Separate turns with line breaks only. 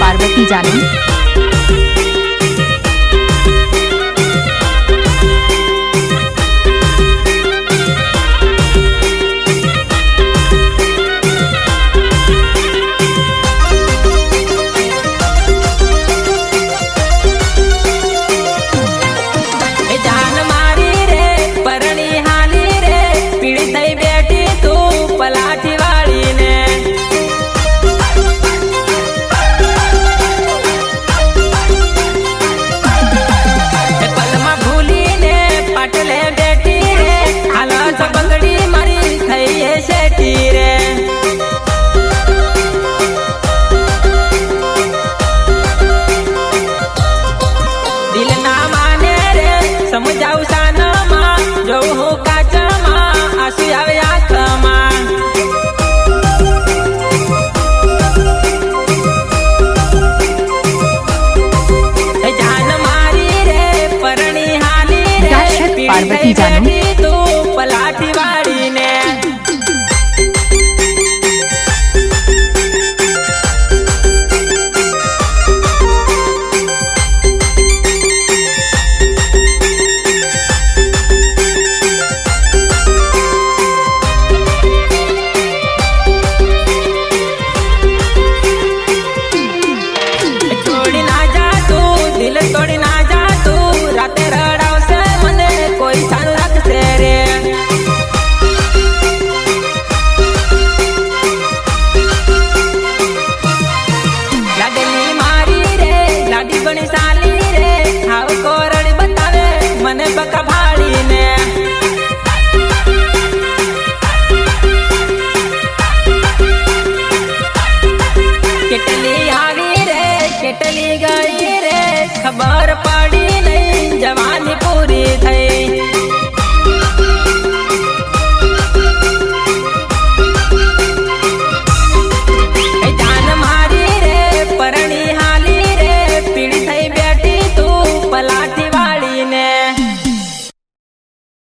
पार्वती जानी।
જાઉં સાનમાં જવું હું પાર્વતી જાનું તું પલાટી વાળી കെട്ടലീകായി